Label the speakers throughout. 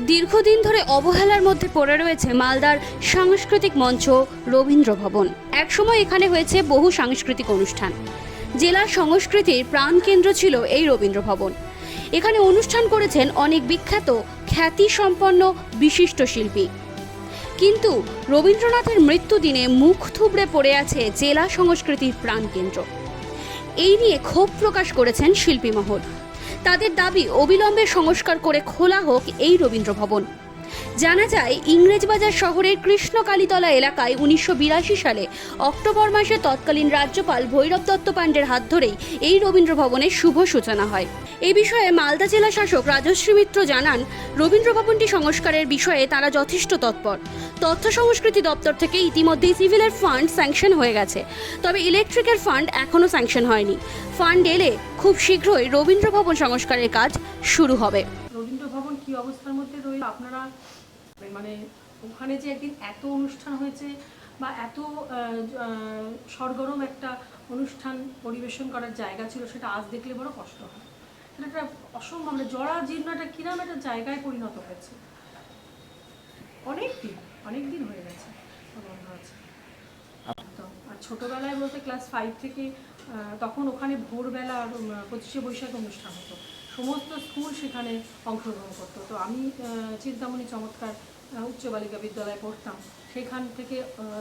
Speaker 1: দীর্ঘদিন ধরে অবহেলার মধ্যে পড়ে রয়েছে মালদার সাংস্কৃতিক মঞ্চ রবীন্দ্র ভবন। একসময় এখানে হয়েছে বহু সাংস্কৃতিক অনুষ্ঠান। জেলার সংস্কৃতির প্রাণকেন্দ্র ছিল এই রবীন্দ্র ভবন। এখানে অনুষ্ঠান করেছেন অনেক বিখ্যাত, খ্যাতিসম্পন্ন বিশিষ্ট শিল্পী। কিন্তু রবীন্দ্রনাথের মৃত্যুদিনে মুখ থুবড়ে পড়ে আছে জেলা সংস্কৃতির প্রাণকেন্দ্র। এই নিয়ে ক্ষোভ প্রকাশ করেছেন শিল্পী মহল। তাদের দাবি অবিলম্বে সংস্কার করে খোলা হোক এই রবীন্দ্র ভবন জানা যায়, ইংরেজবাজার শহরের কৃষ্ণকালীতলা এলাকায় উনিশশো বিরাশি সালে অক্টোবর মাসে তৎকালীন রাজ্যপাল ভৈরব দত্ত পাণ্ডের হাত ধরেই এই রবীন্দ্র ভবনের শুভ সূচনা হয়। এই বিষয়ে মালদা জেলা শাসক রাজশ্রী মিত্র জানান রবীন্দ্র ভবনটি সংস্কারের বিষয়ে তারা যথেষ্ট তৎপর। তথ্য সংস্কৃতি দপ্তর থেকে ইতিমধ্যেই সিভিলের ফান্ড স্যাংশন হয়ে গেছে। তবে ইলেকট্রিকের ফান্ড এখনও স্যাংশন হয়নি। ফান্ড এলে খুব শীঘ্রই রবীন্দ্র ভবন সংস্কারের কাজ শুরু হবে।
Speaker 2: অবস্থার মধ্যে রইল। আপনারা মানে ওখানে যে একদিন এত অনুষ্ঠান হয়েছে বা এত সরগরম একটা অনুষ্ঠান পরিবেশন করার জায়গা ছিল, সেটা আজ দেখলে বড় কষ্ট হয়। এটা একটা অসম্ভব মানে জরা জীর্ণ একটা কিরাম একটা জায়গায় পরিণত হয়েছে। অনেক দিন অনেক দিন হয়ে গেছে বন্ধ আছে ছোটবেলায় বলতে ক্লাস ফাইভ থেকে তখন ওখানে ভোরবেলা পঁচিশে বৈশাখ অনুষ্ঠান হতো। সমস্ত স্কুল সেখানে অংশগ্রহণ করতো। তো আমি চিন্তামণি চমৎকার উচ্চ বালিকা বিদ্যালয়ে পড়তাম। সেখান থেকে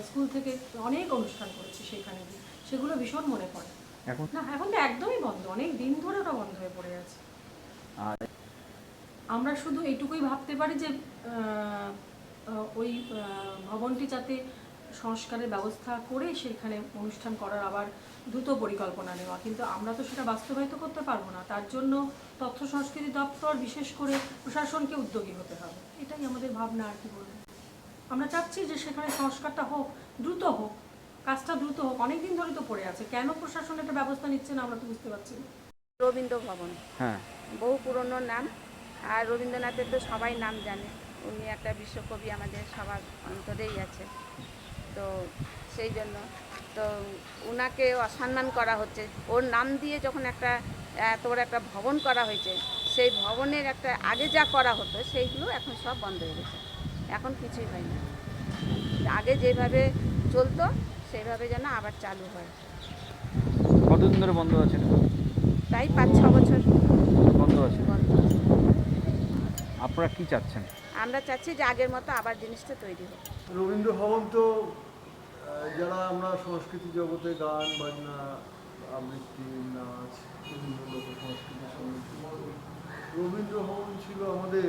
Speaker 2: স্কুল থেকে অনেক অনুষ্ঠান করেছি সেখানে গিয়ে। সেগুলো ভীষণ মনে পড়ে।
Speaker 3: এখন?
Speaker 2: না এখন তো একদমই বন্ধ। অনেক দিন ধরে ওটা বন্ধ হয়ে পড়ে আছে।
Speaker 3: আর?
Speaker 2: আমরা শুধু এইটুকুই ভাবতে পারি যে ওই ভবনটি যাতে সংস্কারের ব্যবস্থা করে সেখানে অনুষ্ঠান করার আবার দ্রুত পরিকল্পনা নেওয়া। কিন্তু আমরা তো সেটা বাস্তবায়িত করতে পারব না। তার জন্য তথ্য সংস্কৃতি দপ্তর বিশেষ করে প্রশাসনকে উদ্যোগী হতে হবে। এটাই আমাদের ভাবনা আর কি বলব। আমরা চাচ্ছি যে সেখানে সংস্কারটা হোক দ্রুত হোক কাজটা দ্রুত হোক। অনেক দিন ধরে তো পড়ে আছে। কেন প্রশাসন এটা ব্যবস্থা নিচ্ছে না আমরা তো বুঝতে পারছি না।
Speaker 4: রবীন্দ্র ভবন।
Speaker 3: হ্যাঁ।
Speaker 4: বহু পুরনো নাম। আর রবীন্দ্রনাথের তো সবাই নাম জানে। উনি একটা বিশ্বকবি আমাদের সবার অন্তরেই আছে। তো সেই জন্য। তো উনাকে অসম্মান করা হচ্ছে। ওর নাম দিয়ে যখন একটা এত বড় একটা ভবন করা হয়েছে সেই ভবনের একটা আগে যা করা হতো সেইগুলো এখন সব বন্ধ হয়ে গেছে। এখন কিছুই হয় না। আগে যেভাবে চলতো সেইভাবে যেন আবার চালু হয়।
Speaker 3: কতদিন ধরে বন্ধ আছে?
Speaker 4: তাই পাঁচ ছ বছর।
Speaker 3: বন্ধ আছে?
Speaker 4: বন্ধ। আছে
Speaker 3: আপনারা কি চাচ্ছেন?
Speaker 4: আমরা চাচ্ছি যে আগের মতো আবার জিনিসটা তৈরি হোক।
Speaker 5: রবীন্দ্র ভবন তো যারা আমরা সংস্কৃতি জগতে গান, বাজনা, আবৃত্তি, নাচ, বিভিন্ন লোক সংস্কৃতি সমিতি রবীন্দ্র ভবন ছিল আমাদের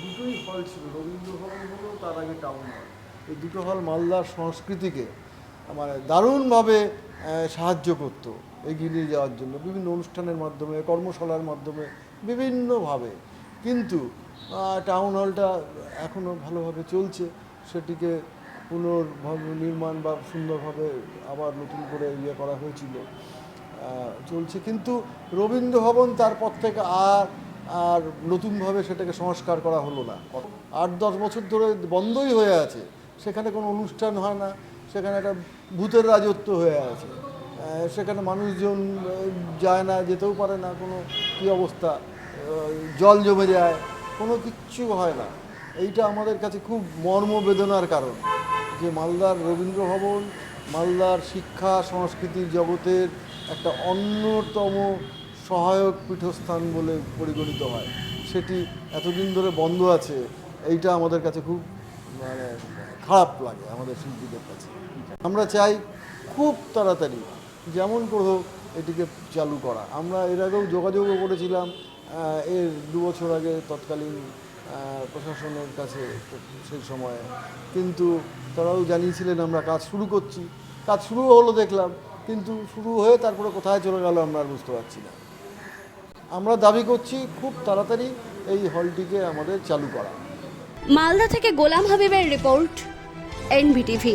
Speaker 5: দুটোই হল ছিল। রবীন্দ্র ভবন হলো তার আগে টাউন হল এই দুটো হল মালদার সংস্কৃতিকে মানে দারুণভাবে সাহায্য করতো এগিয়ে নিয়ে যাওয়ার জন্য। বিভিন্ন অনুষ্ঠানের মাধ্যমে, কর্মশালার মাধ্যমে, বিভিন্নভাবে। কিন্তু টাউন হলটা এখনও ভালোভাবে চলছে। সেটিকে পুনর্ভাব নির্মাণ বা সুন্দরভাবে আবার নতুন করে ইয়ে করা হয়েছিল। চলছে। কিন্তু রবীন্দ্র ভবন তারপর থেকে আর আর নতুনভাবে সেটাকে সংস্কার করা হলো না। আট, দশ বছর ধরে বন্ধই হয়ে আছে। সেখানে কোনো অনুষ্ঠান হয় না। সেখানে একটা ভূতের রাজত্ব হয়ে আছে। সেখানে মানুষজন যায় না, যেতেও পারে না। কোনো কী অবস্থা? জল জমে যায়। কোনো কিচ্ছু হয় না। এইটা আমাদের কাছে খুব মর্মবেদনার কারণ যে মালদার রবীন্দ্র ভবন মালদার শিক্ষা, সংস্কৃতির জগতের একটা অন্যতম সহায়ক পীঠস্থান বলে পরিগণিত হয়। সেটি এতদিন ধরে বন্ধ আছে, এইটা আমাদের কাছে খুব মানে খারাপ লাগে আমাদের শিল্পীদের কাছে। আমরা চাই খুব তাড়াতাড়ি যেমন করে হোক এটিকে চালু করা। আমরা এর আগেও যোগাযোগও করেছিলাম এর দু বছর আগে তৎকালীন প্রশাসনের কাছে সেই সময়ে। কিন্তু তারাও জানিয়েছিলেন, আমরা কাজ শুরু করছি। কাজ শুরু হলো দেখলাম, কিন্তু শুরু হয়ে তারপরে কোথায় চলে গেল আমরা আর বুঝতে পারছি না। আমরা দাবি করছি, খুব তাড়াতাড়ি এই হলটিকে আমাদের চালু করা।
Speaker 1: মালদা থেকে গোলাম হাবিবের রিপোর্ট, এনবিটিভি।